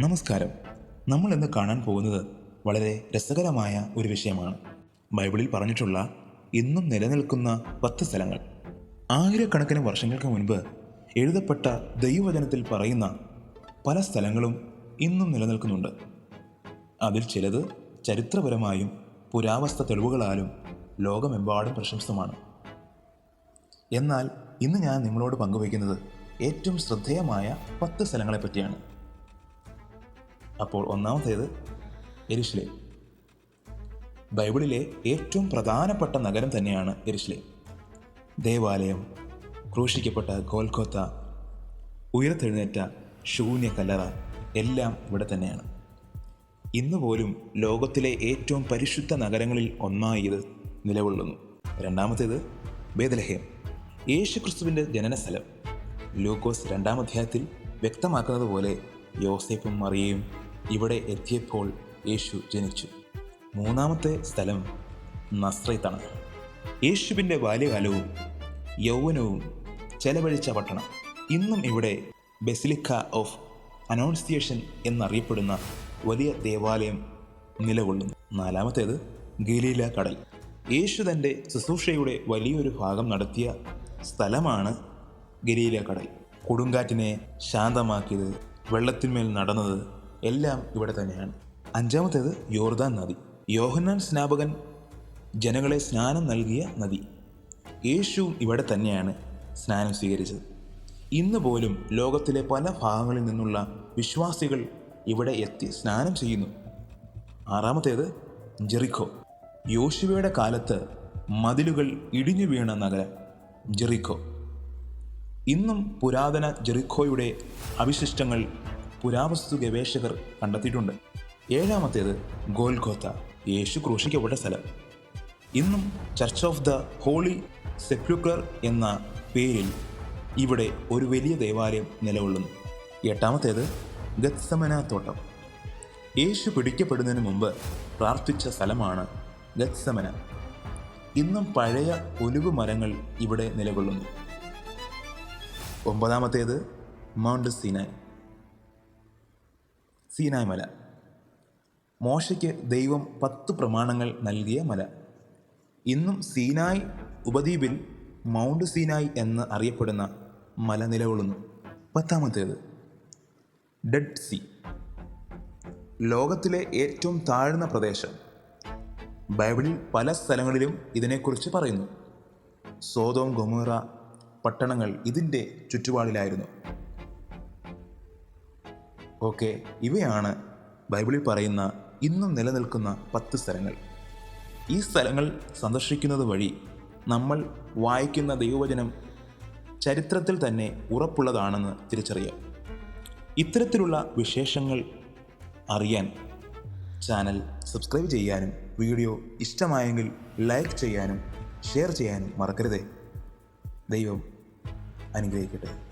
നമസ്കാരം. നമ്മൾ ഇന്ന് കാണാൻ പോകുന്നത് വളരെ രസകരമായ ഒരു വിഷയമാണ്. ബൈബിളിൽ പറഞ്ഞിട്ടുള്ള ഇന്നും നിലനിൽക്കുന്ന പത്ത് സ്ഥലങ്ങൾ. ആയിരക്കണക്കിന് വർഷങ്ങൾക്ക് മുൻപ് എഴുതപ്പെട്ട ദൈവവചനത്തിൽ പറയുന്ന പല സ്ഥലങ്ങളും ഇന്നും നിലനിൽക്കുന്നുണ്ട്. അതിൽ ചിലത് ചരിത്രപരമായും പുരാവസ്തു തെളിവുകളാലും ലോകമെമ്പാടും പ്രശംസമാണ്. എന്നാൽ ഇന്ന് ഞാൻ നിങ്ങളോട് പങ്കുവയ്ക്കുന്നത് ഏറ്റവും ശ്രദ്ധേയമായ പത്ത് സ്ഥലങ്ങളെ പറ്റിയാണ്. അപ്പോൾ ഒന്നാമത്തേത് എരുഷലേം ബൈബിളിലെ ഏറ്റവും പ്രധാനപ്പെട്ട നഗരം തന്നെയാണ് എരുഷലേം ദേവാലയം ക്രൂശിക്കപ്പെട്ട ഗോൽഖോത്ത ഉയർത്തെഴുന്നേറ്റ ശൂന്യ കല്ലറ എല്ലാം ഇവിടെ തന്നെയാണ്. ഇന്ന് പോലും ലോകത്തിലെ ഏറ്റവും പരിശുദ്ധ നഗരങ്ങളിൽ ഒന്നായി ഇത് നിലകൊള്ളുന്നു. രണ്ടാമത്തേത് ബേദലഹേം യേശുക്രിസ്തുവിന്റെ ജനനസ്ഥലം. ലൂക്കോസ് രണ്ടാം അധ്യായത്തിൽ വ്യക്തമാക്കുന്നത് പോലെ യോസേഫും മറിയയും ഇവിടെ എത്തിയപ്പോൾ യേശു ജനിച്ചു. മൂന്നാമത്തെ സ്ഥലം നസ്രൈത്താണ്. യേശുവിന്റെ ബാല്യകാലവും യൗവനവും ചെലവഴിച്ച പട്ടണം. ഇന്നും ഇവിടെ ബെസിലിക്ക ഓഫ് അനൗൺസിയേഷൻ എന്നറിയപ്പെടുന്ന വലിയ ദേവാലയം നിലകൊള്ളുന്നു. നാലാമത്തേത് ഗലീല കടൽ. യേശു തന്റെ ശുശ്രൂഷയുടെ വലിയൊരു ഭാഗം നടത്തിയ സ്ഥലമാണ് ഗലീല കടൽ. കൊടുങ്കാറ്റിനെ ശാന്തമാക്കിയത് വെള്ളത്തിന്മേൽ നടന്നത് എല്ലാം ഇവിടെ തന്നെയാണ്. അഞ്ചാമത്തേത് യോർദാൻ നദി. യോഹന്നാൻ സ്നാപകൻ ജനങ്ങളെ സ്നാനം നൽകിയ നദി. യേശുവും ഇവിടെ തന്നെയാണ് സ്നാനം സ്വീകരിച്ചത്. ഇന്ന് പോലും ലോകത്തിലെ പല ഭാഗങ്ങളിൽ നിന്നുള്ള വിശ്വാസികൾ ഇവിടെ എത്തി സ്നാനം ചെയ്യുന്നു. ആറാമത്തേത് ജെറിക്കോ യോശുവയുടെ കാലത്ത് മതിലുകൾ ഇടിഞ്ഞു വീണ നഗരം ജെറിക്കോ ഇന്നും പുരാതന ജെറിക്കോയുടെ അവശിഷ്ടങ്ങൾ പുരാവസ്തു ഗവേഷകർ കണ്ടെത്തിയിട്ടുണ്ട്. ഏഴാമത്തേത് ഗോൽഖോത്ത യേശു ക്രൂശിക്കപ്പെട്ട സ്ഥലം. ഇന്നും church of the holy sepulchre എന്ന പേരിൽ ഇവിടെ ഒരു വലിയ ദേവാലയം നിലകൊള്ളുന്നു. എട്ടാമത്തേത് ഗത്സമന തോട്ടം. യേശു പിടിക്കപ്പെടുന്നതിന് മുമ്പ് പ്രാർത്ഥിച്ച സ്ഥലമാണ് ഗത്സമന. ഇന്നും പഴയ ഒലിവ് മരങ്ങൾ ഇവിടെ നിലകൊള്ളുന്നു. ഒമ്പതാമത്തേത് മൗണ്ട് സീനായ്. സീനായ് മല. മോശയ്ക്ക് ദൈവം പത്ത് പ്രമാണങ്ങൾ നൽകിയ മല. ഇന്നും സീനായ് ഉപദ്വീപിൽ മൗണ്ട് സീനായ് എന്ന് അറിയപ്പെടുന്ന മല നിലകൊള്ളുന്നു. പത്താമത്തേത് ഡെഡ് സീ. ലോകത്തിലെ ഏറ്റവും താഴ്ന്ന പ്രദേശം. ബൈബിളിൽ പല സ്ഥലങ്ങളിലും ഇതിനെക്കുറിച്ച് പറയുന്നു. സോതോം ഗൊമേറ പട്ടണങ്ങൾ ഇതിന്റെ ചുറ്റുപാടിലായിരുന്നു. ഓക്കെ ഇവയാണ് ബൈബിളിൽ പറയുന്ന ഇന്നും നിലനിൽക്കുന്ന പത്ത് സ്ഥലങ്ങൾ. ഈ സ്ഥലങ്ങൾ സന്ദർശിക്കുന്നത് വഴി നമ്മൾ വായിക്കുന്ന ദൈവവചനം ചരിത്രത്തിൽ തന്നെ ഉറപ്പുള്ളതാണെന്ന് തിരിച്ചറിയാം. ഇത്തരത്തിലുള്ള വിശേഷങ്ങൾ അറിയാൻ ചാനൽ സബ്സ്ക്രൈബ് ചെയ്യാനും വീഡിയോ ഇഷ്ടമായെങ്കിൽ ലൈക്ക് ചെയ്യാനും ഷെയർ ചെയ്യാനും മറക്കരുതേ. ദൈവം അനുഗ്രഹിക്കട്ടെ.